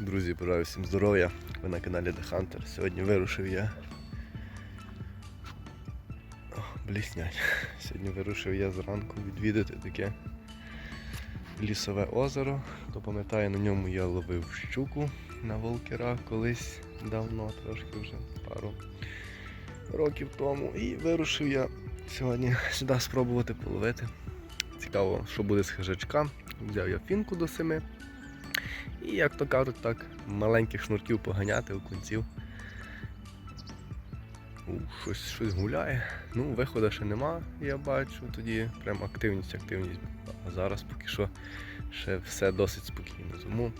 Друзі, бажаю всім здоров'я. Ви на каналі The Hunter. Сьогодні вирушив я. О, бліснять. Сьогодні вирушив я зранку відвідати таке лісове озеро. Хто пам'ятає, на ньому я ловив щуку на волкера колись давно, трошки вже пару років тому. І вирушив я сьогодні сюди спробувати половити. Цікаво, що буде з хижачка. Взяв я фінку до семи. І, як то кажуть, так, маленьких шнурків поганяти у кінців. У, щось, щось гуляє. Ну, виходу ще нема, я бачу. Тоді прям активність, активність. А зараз поки що ще все досить спокійно. Тому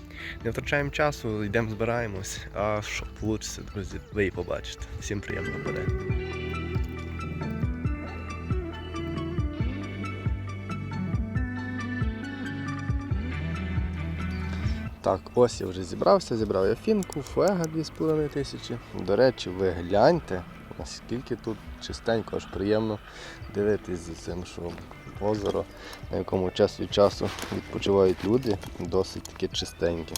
не втрачаємо часу, йдемо збираємось. А що вийде, друзі, ви і побачите. Всім приємного перегляду. Так, ось я вже зібрався, зібрав я фінку, фуега 2,5 тисячі. До речі, ви гляньте, наскільки тут чистенько, аж приємно дивитись за цим, що озеро, на якому час від часу відпочивають люди, досить таке чистеньке.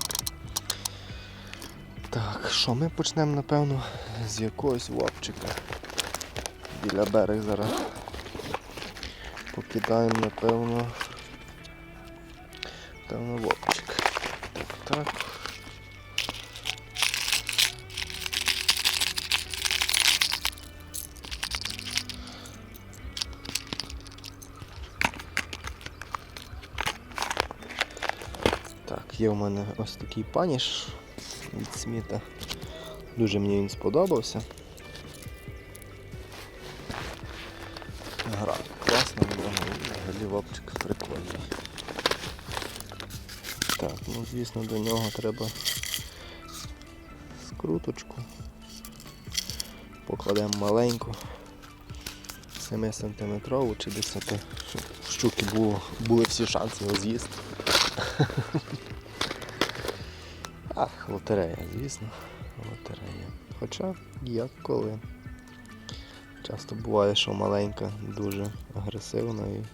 Так, що ми почнемо, напевно, з якогось вовчика. Біля берег зараз покидаємо, напевно. Напевно, вовчик. Так, так. Є в мене ось такий паніш від сміта. Дуже мені він сподобався. Звісно до нього треба скруточку. Покладемо маленьку 7 сантиметрову чи 10, щоб щуки було, були всі шанси його з'їсти. Ах, лотерея, звісно, лотерея. Хоча як коли. Часто буває, що маленька дуже агресивна і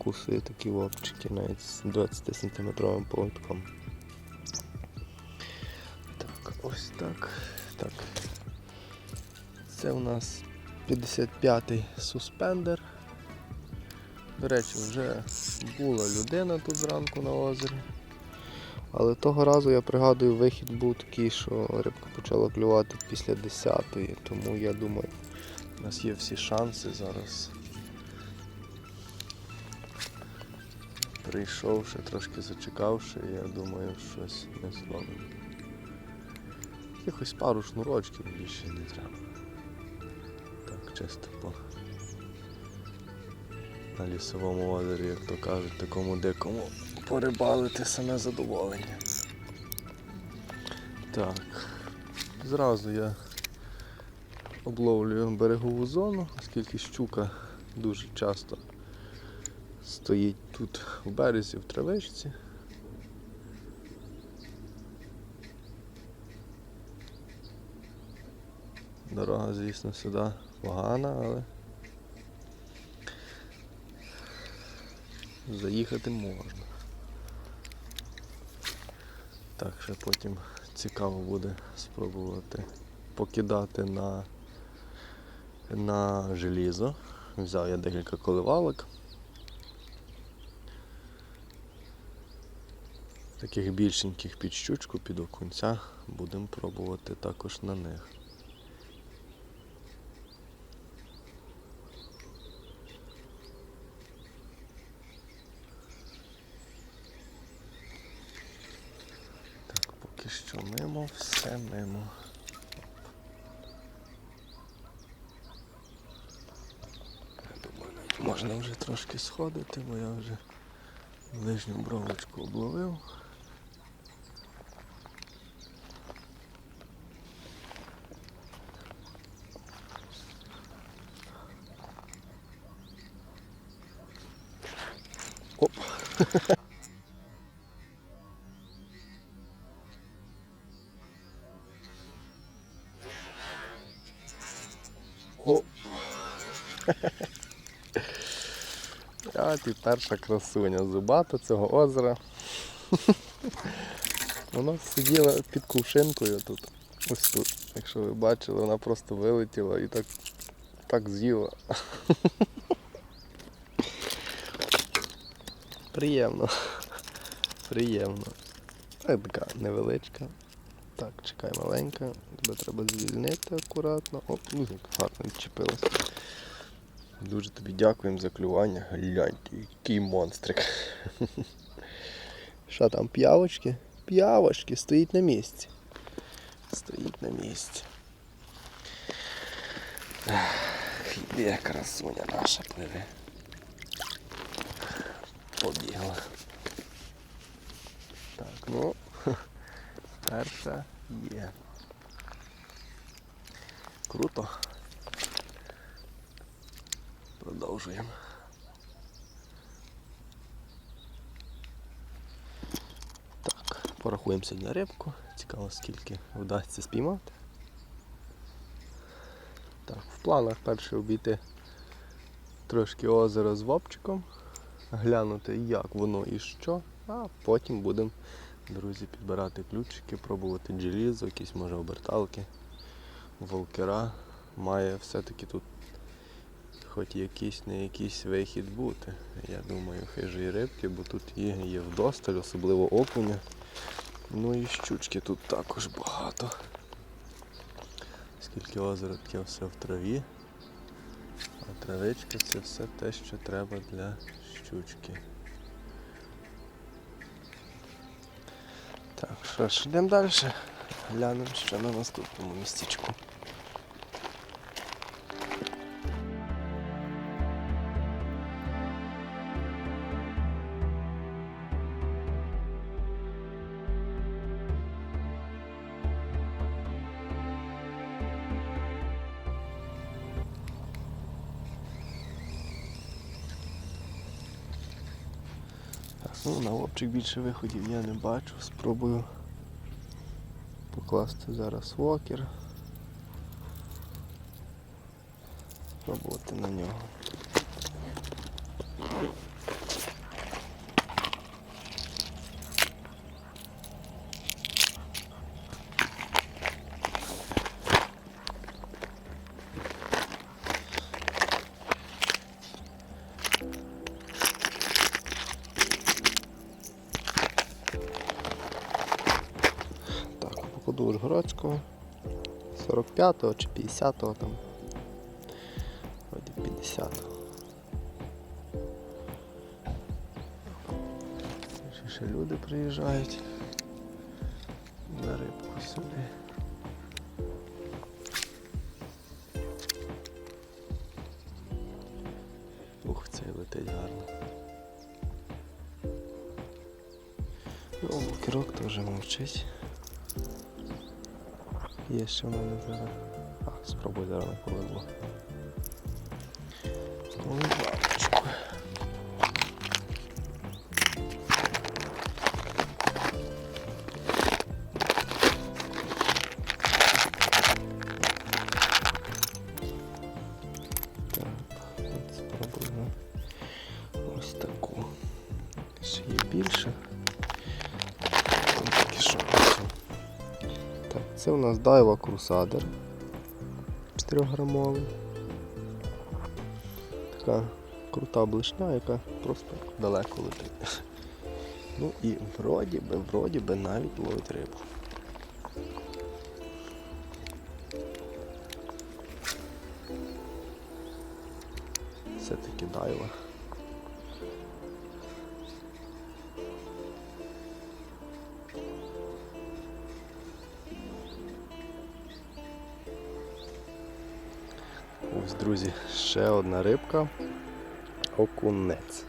обкусує такі вопчики навіть з 20 сантиметровим поводком. Так, ось так. Так. Це у нас 55-й суспендер. До речі, вже була людина тут зранку на озері. Але того разу я пригадую, вихід був такий, що рибка почала клювати після 10-ї, тому я думаю, у нас є всі шанси зараз. Прийшовши, трошки зачекавши, я думаю, щось не зловимо. Якихось пару шнурочків більше не треба. Так, чисто по на лісовому озері, як то кажуть, такому дикому порибалити саме задоволення. Так, зразу я обловлюю берегову зону, оскільки щука дуже часто стоїть тут в березі в травичці. Дорога, звісно, сюди погана, але заїхати можна. Так, ще потім цікаво буде спробувати покидати на, на желізо. Взяв я декілька коливалок. Таких більшеньких під щучку, під окунця. Будемо пробувати також на них. Так, поки що мимо, все мимо. Можна вже трошки сходити, бо я вже ближню бровочку обловив. Оп. А ти перша красуня зубата цього озера. Вона сиділа під кувшинкою тут. Ось тут. Якщо ви бачили, вона просто вилетіла і так, так з'їла. Приємно. Приємно. Це така невеличка. Так, чекай маленька. Тебе треба звільнити акуратно. Оп, ну як гарно відчепилась. Дуже тобі дякуємо за клювання. Гляньте, який монстрик. Що там, п'явочки? П'явочки, стоїть на місці. Стоїть на місці. Ах, красуня наша пливе. Побігла. Так, ну, перша є. Круто. Продовжуємо. Так, порахуємо сьогодні рибку. Цікаво, скільки вдасться спіймати. Так, в планах перше обійти трошки озеро з вопчиком, глянути, як воно і що, а потім будемо, друзі, підбирати ключики, пробувати джелізо, якісь може оберталки, волкера. Має все-таки тут хоч якийсь не якийсь вихід бути. Я думаю, хижі рибки, бо тут є, є вдосталь, особливо окуня. Ну і щучки тут також багато. Скільки озеро таке все в траві. А травичка це все те, що треба для щучки. Так, що ж, йдемо далі. Глянемо, що на наступному містечку. На лобчик більше виходів я не бачу. Спробую покласти зараз вокер. Спробувати на нього. Ужгородського. 45-го чи 50-го там. Вроді 50-го. Ще, люди приїжджають на рибку сюди. Ух, цей летить гарно. Ну, кірок теж мовчить. Є ще в мене зараз. А, спробуй зараз повезло. Daiwa Crusader 4 грамовий. Така крута блишня, яка просто далеко летить. Ну і вроді би, вроді би навіть ловить рибу. Рибка. Окунець.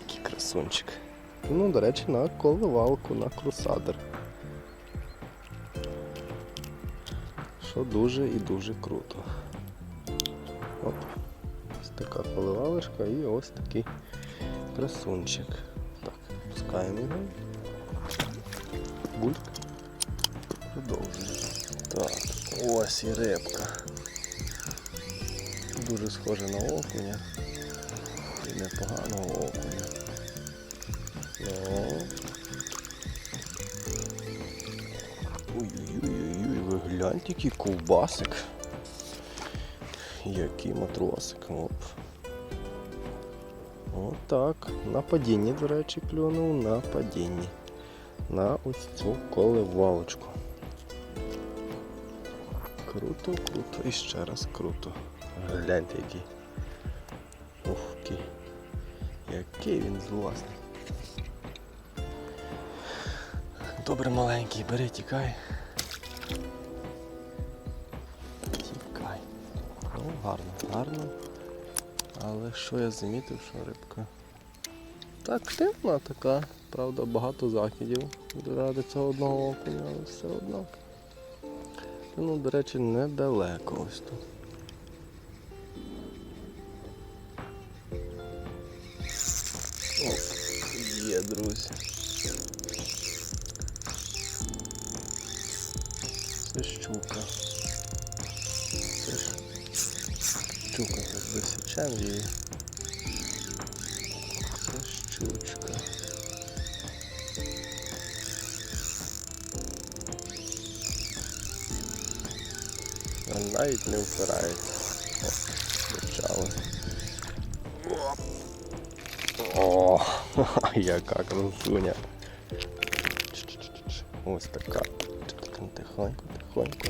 Такий красунчик. Ну, до речі, на коливалку, на крусадер. Що дуже і дуже круто. Оп. Ось така коливалишка і ось такий красунчик. Так, пускаємо його. Бульк. Продовжуємо. Так, ось і рибка. Дуже схоже на окуня. І непоганого окуня. Ну. Ой-ой-ой, ви гляньте, який ковбасик. Який матросик. Оп. Отак. На падінні, до речі, клюнув на падінні. На ось цю коливалочку. Круто, круто і ще раз круто. Гляньте який. Ух, який. Який він злосний. Добре маленький, бери, тікай. Тікай. Ну, гарно, гарно. Але що я замітив, що рибка. Так, активна така, правда, багато закидів ради цього одного окуня, але все одно. Ну, до речі, недалеко ось тут. Щука. Це ж щука, так засічемо її. Це щучка. А навіть не впирається. Почали. О, яка красуня. Ось така. Тихонько, тихонько.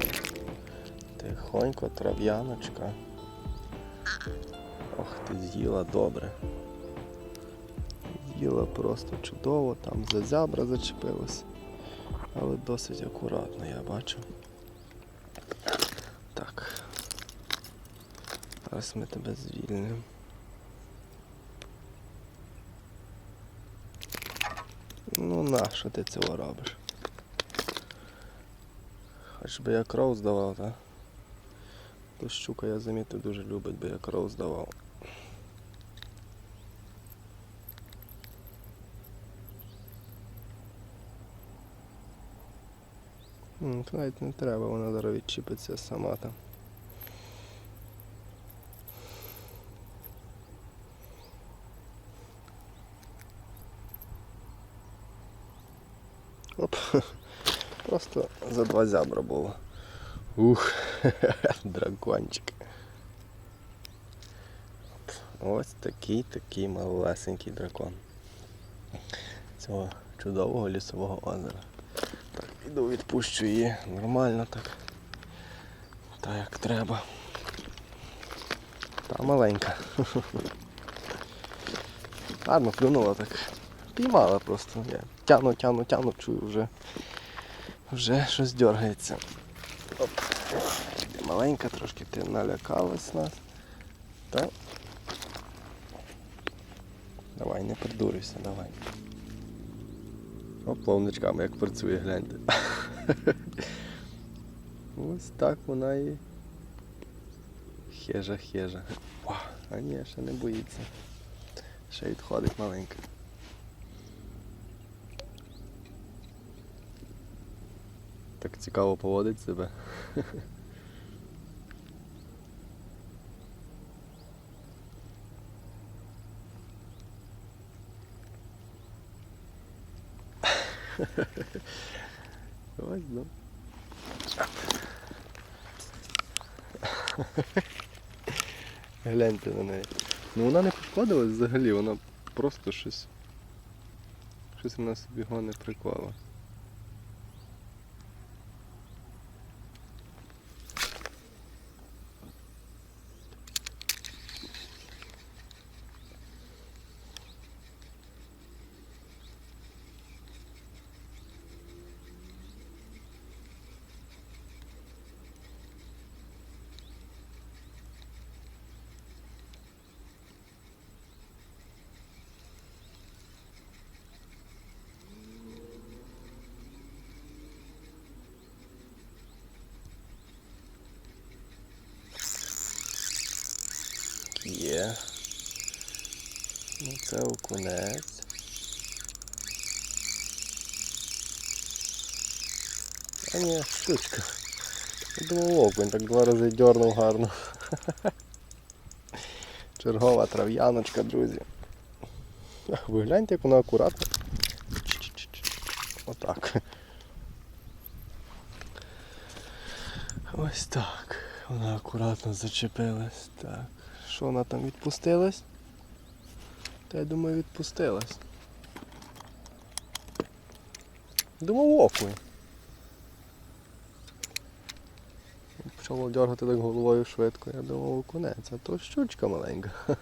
Тихонько, трав'яночка. Ох, ти з'їла добре. З'їла просто чудово, там за зябра зачепилась. Але досить акуратно, я бачу. Так. Зараз ми тебе звільнимо. Ну на, що ти цього робиш? Хоч би я кров здавав, так? То щука, я замітив, дуже любить, би я кров здавав. Навіть не треба, вона зараз відчіпиться сама там. Оп. Просто за два зябра було. Ух, дракончик. Ось такий такий малесенький дракон. Цього чудового лісового озера. Так, іду відпущу її нормально так. Так як треба. Та маленька. Гарно клюнула так. Піймала просто. Я тяну, тяну, тяну, чую вже. Вже щось дергається. Оп. Маленька трошки ти налякалась нас. Так. Давай, не придурюйся, давай. Оп, плавничками як працює, гляньте. Ось так вона і хежа хежа. А ні, ще не боїться. Ще відходить маленька. Так цікаво поводить себе. Ось, ну. Гляньте на неї. Ну вона не підкладалась взагалі, вона просто щось. Щось вона собі не приклала. Це окунець. А ні, штучка. Думав окунь, так два рази дьорнув гарно. Чергова трав'яночка, друзі. Ви гляньте, як вона акуратно. Отак. Ось так. Вона акуратно зачепилась. Так. Що вона там відпустилась? Та я думаю відпустилась. Думав окунь. Почало дергати так головою швидко. Я думав окунець, а то щучка маленька.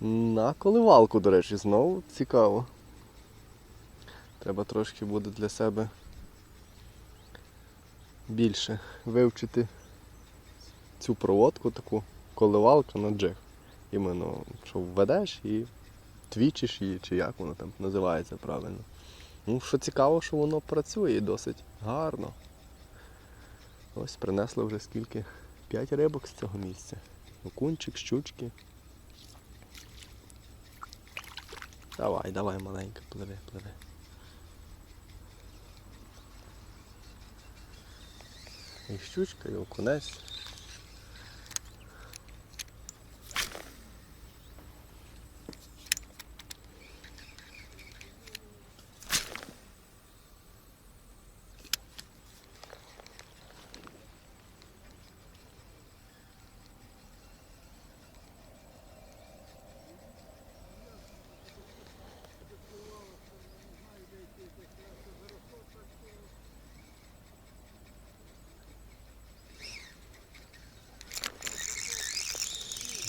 На коливалку, до речі, знову цікаво. Треба трошки буде для себе більше вивчити цю проводку, таку коливалку на джиг. Іменно, що введеш і твічиш її, чи як воно там називається правильно. Ну, що цікаво, що воно працює досить гарно. Ось принесли вже скільки? П'ять рибок з цього місця. Окунчик, щучки. Давай, давай, маленька, пливи, пливи. І щучка, і окунець.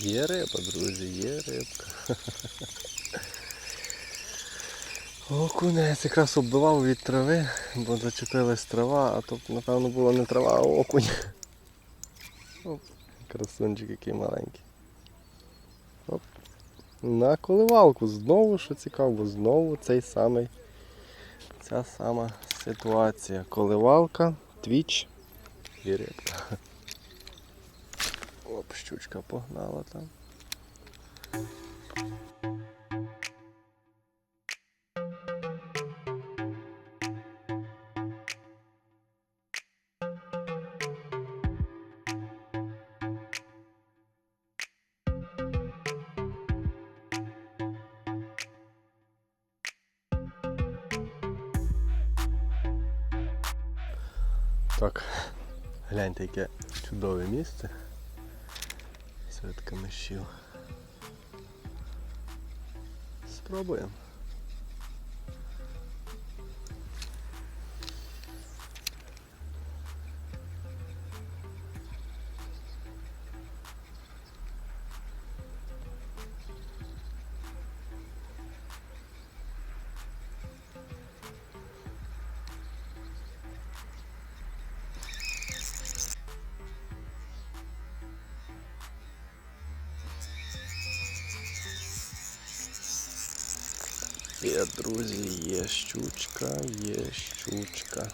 Є риба, друзі, є рибка. Окунець якраз оббивав від трави, бо зачепилась трава, а то, напевно, була не трава, а окунь. Оп, красунчик який маленький. Оп. На коливалку знову, що цікаво, знову цей самий, ця сама ситуація. Коливалка, твіч і рибка. Оп, щучка погнала там. Так, гляньте, яке чудове місце серед камишів. Спробуємо. Щучка, є щучка.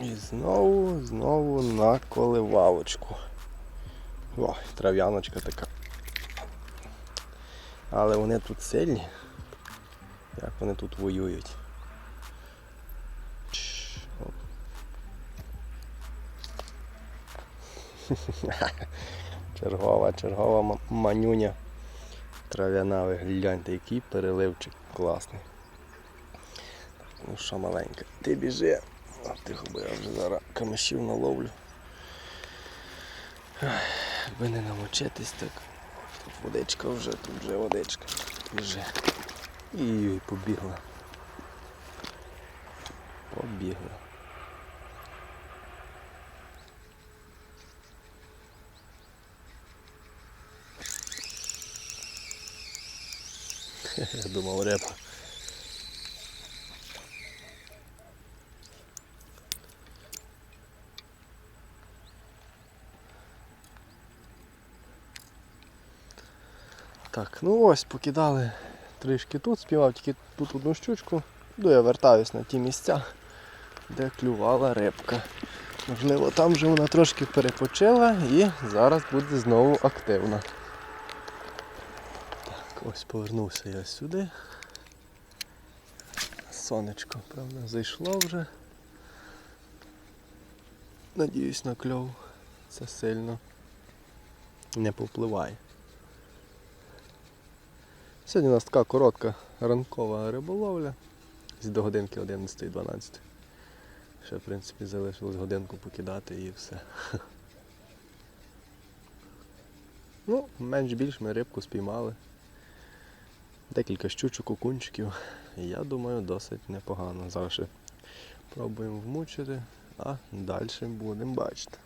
І знову, знову на коливалочку. О, трав'яночка така. Але вони тут сильні. Як вони тут воюють. Чш, оп. Чергова, чергова манюня. Трав'яна, ви гляньте, який переливчик класний. Ну що маленька, ти біжи. А тихо, бо я вже зараз камишів наловлю. Аби не намочитись так. Тут водичка вже, тут вже водичка. Біжи. І побігла. Побігла. Я думав репа. Так, ну ось покидали трішки тут, співав тільки тут одну щучку. Ну я вертаюсь на ті місця, де клювала рибка. Можливо, там вже вона трошки перепочила і зараз буде знову активна. Ось повернувся я сюди. Сонечко, правда, зайшло вже. Надіюсь на кльов це сильно не повпливає. Сьогодні у нас така коротка ранкова риболовля. До годинки 11-12. Ще, в принципі, залишилось годинку покидати і все. Ну, менш-більш ми рибку спіймали. Декілька щучок, окунчиків. Я думаю, досить непогано. завжди. пробуємо вмучити, а далі будемо бачити.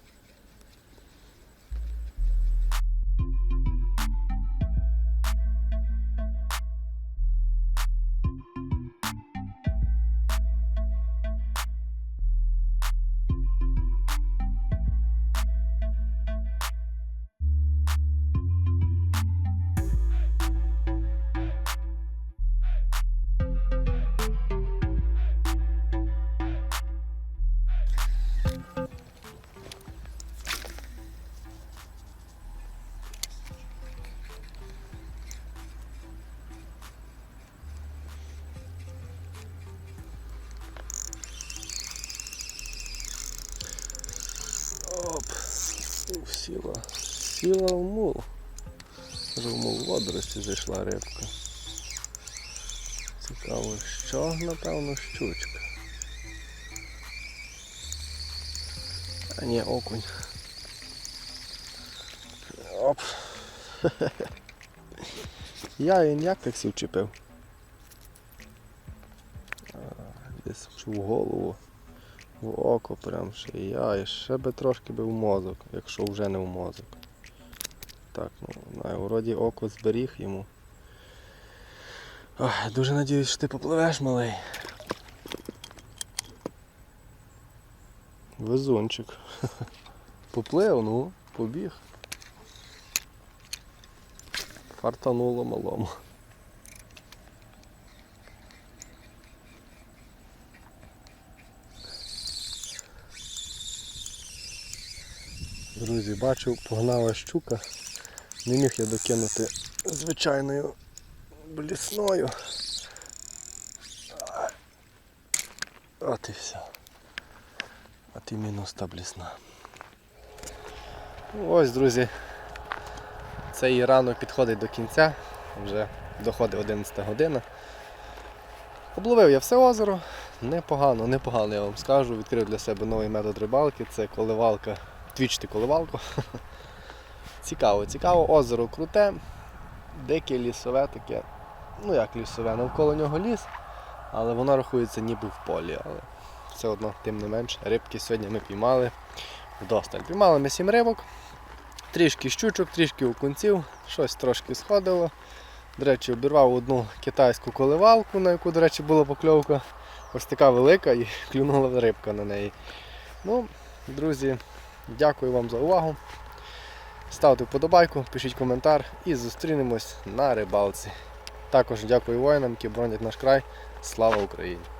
Сіла. Сіла в мул. В мул водорості зайшла рибка. Цікаво, що, напевно, щучка. А ні, окунь. Оп. Я її ніяк так сів вчепив. Десь в голову. В око прям ще я, і ще би трошки би в мозок, якщо вже не в мозок. Так, ну, вроді око зберіг йому. Ой, дуже надіюсь, що ти попливеш, малий. Везунчик. Поплив, ну, побіг. Фартануло малому. Друзі, бачу, погнала щука. Не міг я докинути звичайною блісною. От і все. От і мінус та блісна. Ось, друзі. Цей ранок підходить до кінця. Вже доходить 11 година. Обловив я все озеро. Непогано, непогано, я вам скажу. Відкрив для себе новий метод рибалки. Це коливалка. Твічти коливалку. Цікаво, цікаво, озеро круте, дике лісове таке. Ну як лісове, навколо нього ліс, але воно рахується ніби в полі. Але все одно, тим не менш, рибки сьогодні ми піймали вдосталь. Піймали ми сім рибок, трішки щучок, трішки окунців, щось трошки сходило. До речі, обірвав одну китайську коливалку, на яку, до речі, була покльовка. Ось така велика і клюнула рибка на неї. Ну, друзі, дякую вам за увагу. Ставте вподобайку, пишіть коментар і зустрінемось на рибалці. Також дякую воїнам, які бронять наш край. Слава Україні!